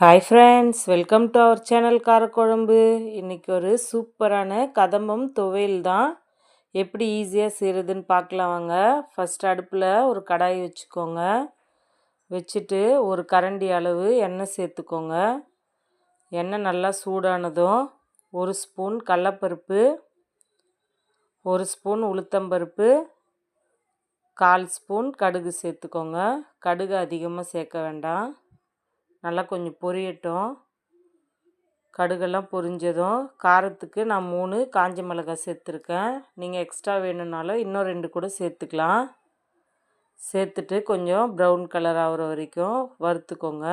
Hi friends welcome to our channel காரக்குழம்பு இன்றைக்கி ஒரு சூப்பரான கதம்பம் துவையல் தான். எப்படி ஈஸியாக செய்கிறதுன்னு பார்க்கலாம் வாங்க. ஃபஸ்ட் அடுப்பில் ஒரு கடாய் வச்சுக்கோங்க. வச்சுட்டு ஒரு கரண்டி அளவு எண்ணெய் சேர்த்துக்கோங்க. எண்ணெய் நல்லா சூடானதும் ஒரு ஸ்பூன் கடலப்பருப்பு ஒரு ஸ்பூன் உளுத்தம்பருப்பு கால் ஸ்பூன் கடுகு சேர்த்துக்கோங்க. கடுகு அதிகமாக சேர்க்க வேண்டாம். நல்லா கொஞ்சம் பொரியட்டும். கடுகெல்லாம் பொரிஞ்சதும் காரத்துக்கு நான் மூணு காஞ்ச மிளகாய் சேர்த்துருக்கேன். நீங்கள் எக்ஸ்ட்ரா வேணும்னாலும் இன்னும் ரெண்டு கூட சேர்த்துக்கலாம். சேர்த்துட்டு கொஞ்சம் ப்ரௌன் கலர் ஆகிற வரைக்கும் வறுத்துக்கோங்க.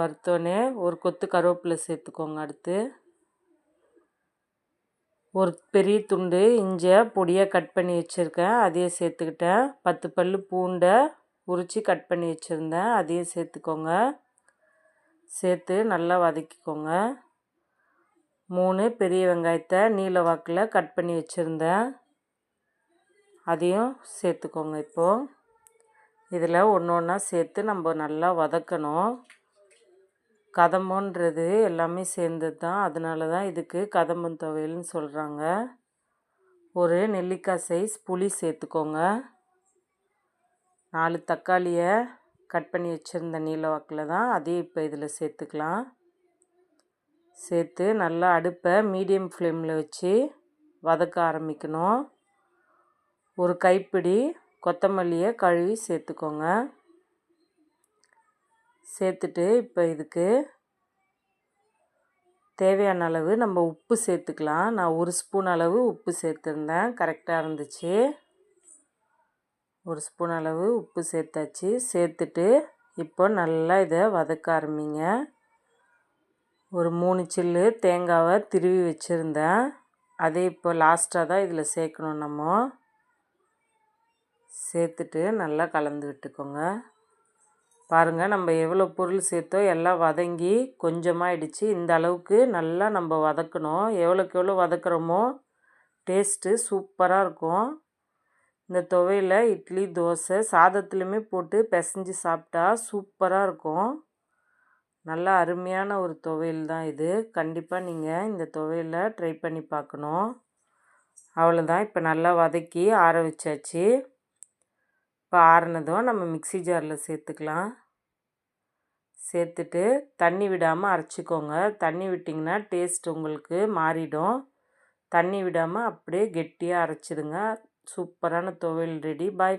வறுத்தோடனே ஒரு கொத்து கருவேப்பிலை சேர்த்துக்கோங்க அடுத்து. ஒரு பெரிய துண்டு இஞ்சை பொடியாக கட் பண்ணி வச்சுருக்கேன் அதையே சேர்த்துக்கிட்டேன். பத்து பல் பூண்டை உரித்து கட் பண்ணி வச்சுருந்தேன். அதையும் சேர்த்துக்கோங்க. சேர்த்து நல்லா வதக்கிக்கோங்க. மூணு பெரிய வெங்காயத்தை நீல வாக்கில் கட் பண்ணி வச்சுருந்தேன். அதையும் சேர்த்துக்கோங்க இப்போது இதில் ஒன்று ஒன்றா சேர்த்து நம்ம நல்லா வதக்கணும். கதம்பன்றது எல்லாமே சேர்ந்தது தான் அதனால தான் இதுக்கு கதம்பம் துவையல்னு சொல்கிறாங்க ஒரு நெல்லிக்காய் சைஸ் புளி சேர்த்துக்கோங்க. நாலு தக்காளியை கட் பண்ணி வச்சுருந்த நீல வாக்கில் தான் அதையும் இப்போ இதில் சேர்த்துக்கலாம். சேர்த்து நல்லா அடுப்பை மீடியம் ஃப்ளேமில் வச்சு வதக்க ஆரம்பிக்கணும். ஒரு கைப்பிடி கொத்தமல்லியை கழுவி சேர்த்துக்கோங்க. சேர்த்துட்டு இப்போ இதுக்கு தேவையான அளவு நம்ம உப்பு சேர்த்துக்கலாம். நான் ஒரு ஸ்பூன் அளவு உப்பு சேர்த்துருந்தேன். கரெக்டாக இருந்துச்சு. ஒரு ஸ்பூன் அளவு உப்பு சேர்த்தாச்சு. சேர்த்துட்டு இப்போ நல்லா இதை வதக்க ஆரம்பிங்க. ஒரு மூணு சில்லு தேங்காவை திருவி வச்சுருந்தேன். அதே இப்போ லாஸ்ட்டாக தான் இதில் சேர்க்கணும் நம்ம. சேர்த்துட்டு நல்லா கலந்து விட்டுக்கோங்க. பாருங்கள் நம்ம எவ்வளோ பொருள் சேர்த்தோ எல்லாம் வதங்கி கொஞ்சமாக ஆயிடுச்சு இந்த அளவுக்கு நல்லா நம்ம வதக்கணும். எவ்வளோக்கு எவ்வளோ வதக்குறோமோ டேஸ்ட்டு சூப்பராக இருக்கும். இந்த துவையில் இட்லி தோசை சாதத்துலேயுமே போட்டு பிசைஞ்சு சாப்பிட்டா சூப்பராக இருக்கும். நல்லா அருமையான ஒரு துவையல் தான் இது. கண்டிப்பாக நீங்கள் இந்த துவையில் ட்ரை பண்ணி பார்க்கணும். அவ்வளோதான் இப்போ நல்லா வதக்கி ஆற வச்சாச்சு. இப்போ ஆறினதும் நம்ம மிக்சி ஜாரில் சேர்த்துக்கலாம். சேர்த்துட்டு தண்ணி விடாமல் அரைச்சிக்கோங்க. தண்ணி விட்டிங்கன்னா டேஸ்ட் உங்களுக்கு மாறிடும். தண்ணி விடாமல் அப்படியே கெட்டியாக அரைச்சிடுங்க. சூப்பரான துவையல் ரெடி. பாய்